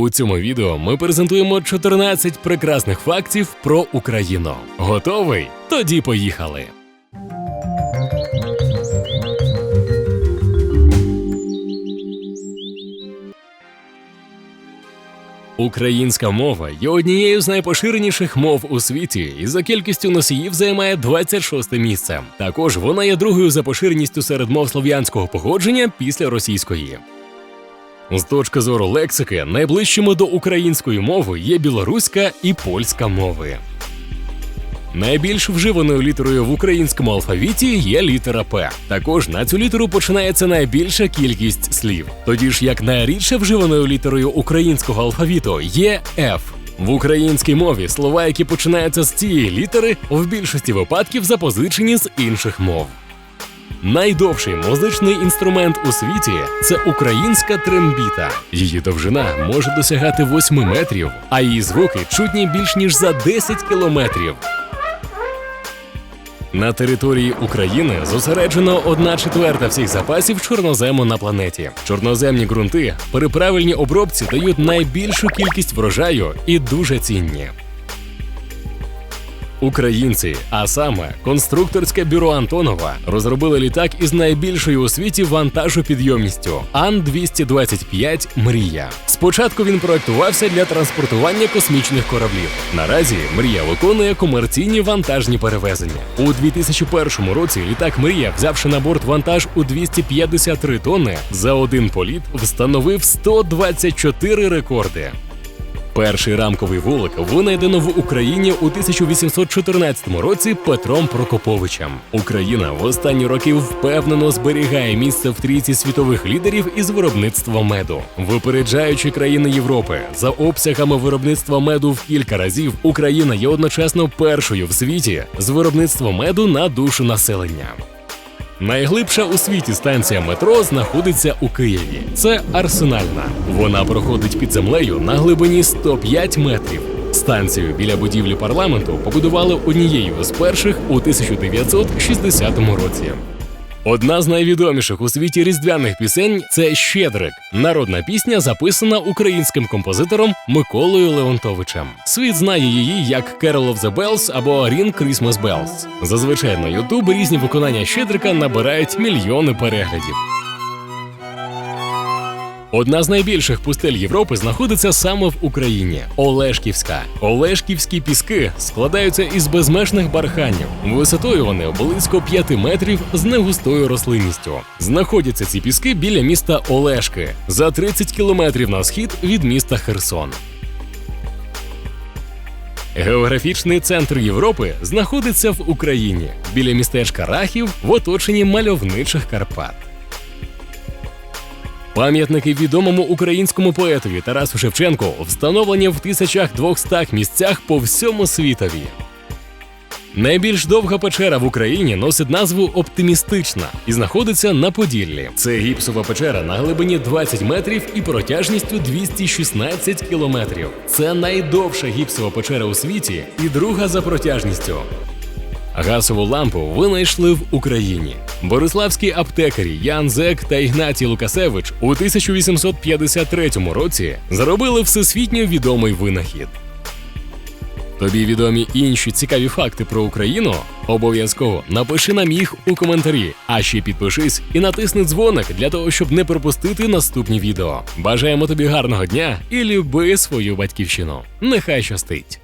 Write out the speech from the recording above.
У цьому відео ми презентуємо 14 прекрасних фактів про Україну. Готовий? Тоді поїхали. Українська мова є однією з найпоширеніших мов у світі і за кількістю носіїв займає 26 місце. Також вона є другою за поширеністю серед мов слов'янського походження після російської. З точки зору лексики, найближчими до української мови є білоруська і польська мови. Найбільш вживаною літерою в українському алфавіті є літера П. Також на цю літеру починається найбільша кількість слів. Тоді ж як найрідше вживаною літерою українського алфавіту є Ф. В українській мові слова, які починаються з цієї літери, в більшості випадків запозичені з інших мов. Найдовший музичний інструмент у світі це українська трембіта. Її довжина може досягати 8 метрів, а її звуки чутні більш ніж за 10 кілометрів. На території України зосереджено одна четверта всіх запасів чорнозему на планеті. Чорноземні ґрунти при правильній обробці дають найбільшу кількість врожаю і дуже цінні. Українці, а саме конструкторське бюро Антонова, розробили літак із найбільшою у світі вантажопідйомністю Ан-225 Мрія. Спочатку він проектувався для транспортування космічних кораблів. Наразі мрія виконує комерційні вантажні перевезення. У 2001 році літак Мрія, взявши на борт вантаж у 253 тонни, за один політ встановив 124 рекорди. Перший рамковий вулик винайдено в Україні у 1814 році Петром Прокоповичем. Україна в останні роки впевнено зберігає місце в трійці світових лідерів із виробництва меду, випереджаючи країни Європи за обсягами виробництва меду в кілька разів. Україна є одночасно першою в світі з виробництва меду на душу населення. Найглибша у світі станція метро знаходиться у Києві. Це арсенальна. Вона проходить під землею на глибині 105 метрів. Станцію біля будівлі парламенту побудували однією з перших у 1960 році. Одна з найвідоміших у світі різдвяних пісень це Щедрик. Народна пісня записана українським композитором Миколою Леонтовичем. Світ знає її як Carol of the Bells або Ring Christmas Bells. Зазвичай на Ютуб різні виконання Щедрика набирають мільйони переглядів. Одна з найбільших пустель Європи знаходиться саме в Україні Олешківська. Олешківські піски складаються із безмежних барханів. Висотою вони близько 5 метрів з негустою рослинністю. Знаходяться ці піски біля міста Олешки за 30 кілометрів на схід від міста Херсон. Географічний центр Європи знаходиться в Україні біля містечка Рахів в оточенні мальовничих Карпат. Пам'ятники відомому українському поетові Тарасу Шевченку встановлені в 1200 місцях по всьому світові. Найбільш довга печера в Україні носить назву Оптимістична і знаходиться на Поділлі. Це гіпсова печера на глибині 20 метрів і протяжністю 216 кілометрів. Це найдовша гіпсова печера у світі і друга за протяжністю. Газову лампу винайшли в Україні. Бориславські аптекарі Ян Зек та Ігнатій Лукасевич у 1853 році заробили всесвітньо відомий винахід. Тобі відомі інші цікаві факти про Україну? Обов'язково напиши нам їх у коментарі, а ще підпишись і натисни дзвоник для того, щоб не пропустити наступні відео. Бажаємо тобі гарного дня і люби свою батьківщину. Нехай щастить!